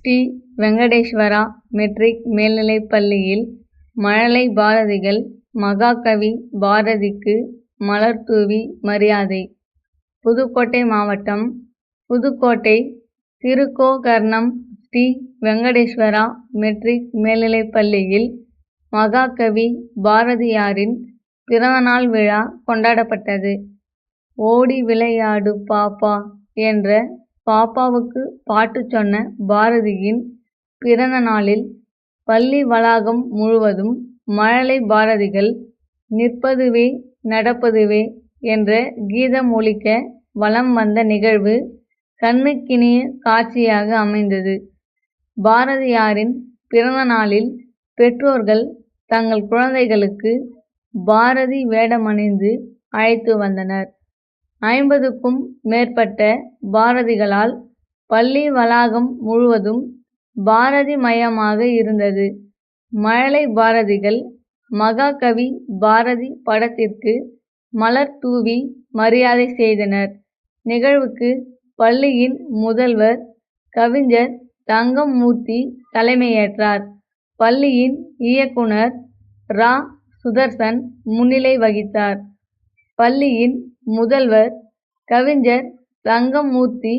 Sri Venkateswara matric மேல்நிலைப் பள்ளியில் மழலை பாரதிகள் மகாகவி பாரதிக்கு மலர்தூவி மரியாதை. புதுக்கோட்டை மாவட்டம் புதுக்கோட்டை திருக்கோகர்ணம் ஸ்ரீ வெங்கடேஸ்வரா மெட்ரிக் மேல்நிலைப் பள்ளியில் மகாகவி பாரதியாரின் பிறந்தநாள் விழா கொண்டாடப்பட்டது. ஓடி விளையாடு பாப்பா என்ற பாப்பாவுக்கு பாட்டு சொன்ன பாரதியின் பிறந்த நாளில் பள்ளி வளாகம் முழுவதும் மழலை பாரதிகள் நிற்பதுவே நடப்பதுவே என்ற கீதம் ஒழிக்க வலம் வந்த நிகழ்வு கண்ணுக்கினிய காட்சியாக அமைந்தது. பாரதியாரின் பிறந்த நாளில் பெற்றோர்கள் தங்கள் குழந்தைகளுக்கு பாரதி வேடமணிந்து அழைத்து வந்தனர். ஐம்பதுக்கும் மேற்பட்ட பாரதிகளால் பள்ளி வளாகம் முழுவதும் பாரதி மயமாக இருந்தது. மழலை பாரதிகள் மகாகவி பாரதி படத்திற்கு மலர் தூவி மரியாதை செய்தனர். நிகழ்வுக்கு பள்ளியின் முதல்வர் கவிஞர் தங்கம் மூர்த்தி தலைமையேற்றார். பள்ளியின் இயக்குனர் ரா. சுதர்சன் முன்னிலை வகித்தார். பள்ளியின் முதல்வர் கவிஞர் தங்கமூர்த்தி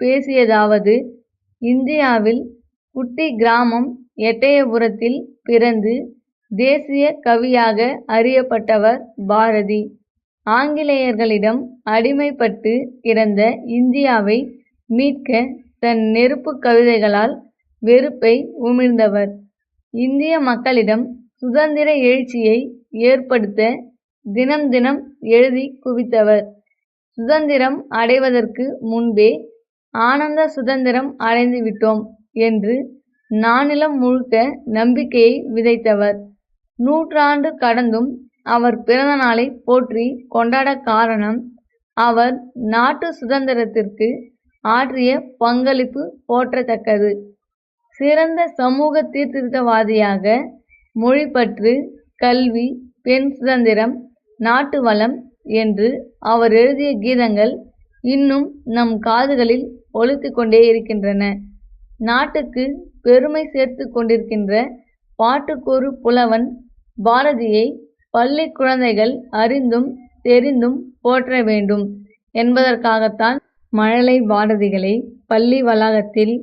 பேசியதாவது இந்தியாவில் குட்டி கிராமம் எட்டயபுரத்தில் பிறந்து தேசிய கவியாக அறியப்பட்டவர் பாரதி. ஆங்கிலேயர்களிடம் அடிமைப்பட்டு கிடந்த இந்தியாவை மீட்க தன் நெருப்புக் கவிதைகளால் வெறுப்பை உமிழ்ந்தவர். இந்திய மக்களிடம் சுதந்திர எழுச்சியை ஏற்படுத்த தினம் தினம் எழுதிக் குவித்தவர். சுதந்திரம் அடைவதற்கு முன்பே ஆனந்த சுதந்திரம் அடைந்து விட்டோம் என்று நானிலம் முழுக்க நம்பிக்கையை விதைத்தவர். நூற்றாண்டு கடந்தும் அவர் பிறந்த நாளை போற்றி கொண்டாட காரணம் அவர் நாட்டு சுதந்திரத்திற்கு ஆற்றிய பங்களிப்பு போற்றத்தக்கது. சிறந்த சமூக சீர்திருத்தவாதியாக மொழிப்பற்று கல்வி பெண் சுதந்திரம் நாட்டு வளம் என்று அவர் எழுதிய கீதங்கள் இன்னும் நம் காதுகளில் ஒலித்துக் கொண்டே இருக்கின்றன. நாட்டுக்கு பெருமை சேர்த்து கொண்டிருக்கின்ற பாட்டுக்கொரு புலவன் பாரதியை பள்ளி குழந்தைகள் அறிந்தும் தெரிந்தும் போற்ற வேண்டும் என்பதற்காகத்தான் மழலை பாரதிகளை பள்ளி வளாகத்தில்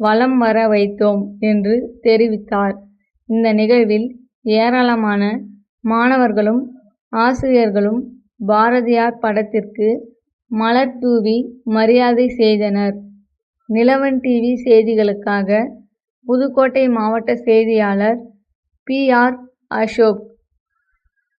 வலம் வர வைத்தோம் என்று தெரிவித்தார். இந்த நிகழ்வில் ஏராளமான மாணவர்களும் ஆசிரியர்களும் பாரதியார் படத்திற்கு மலர் தூவி மரியாதை செய்தனர். நிலவன் டிவி செய்திகளுக்காக புதுக்கோட்டை மாவட்ட செய்தியாளர் பி. ஆர். அசோக்.